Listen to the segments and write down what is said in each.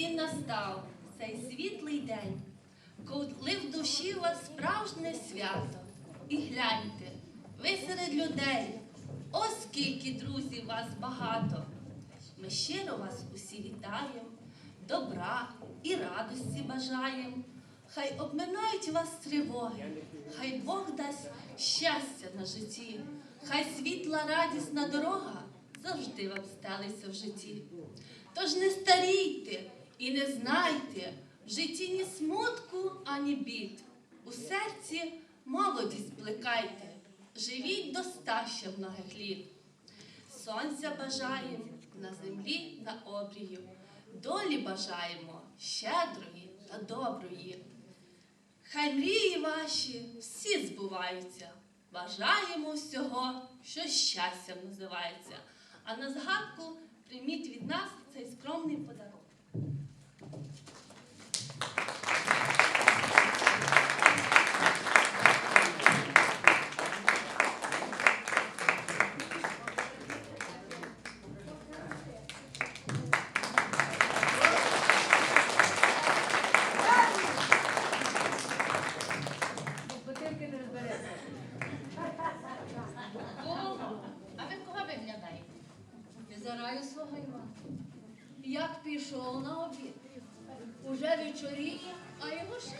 він настав, цей світлий день, коли в душі у вас справжнє свято. І гляньте, ви серед людей, ось скільки друзів вас багато. Ми щиро вас усі вітаємо, добра і радості бажаємо. Хай обминають вас тривоги, хай Бог дасть щастя на житті, хай світла радісна дорога завжди вам стелиться в житті. Тож не старійте і не знайте в житті ні смутку, ані бід. У серці молодість плекайте, живіть до ще многих літ. Сонця бажаємо на землі на обрію, долі бажаємо щедрої та доброї. Хай мрії ваші всі збуваються. Бажаємо всього, що щастям називається. А на згадку прийміть від нас цей скромний подарунок. Визираю. Як пішов на обід. Уже вечоріє, а його ще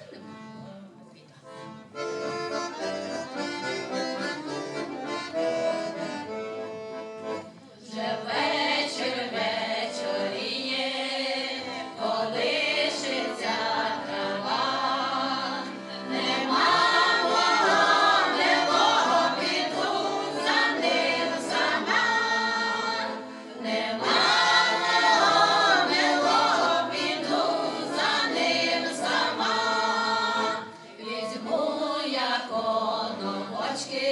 que...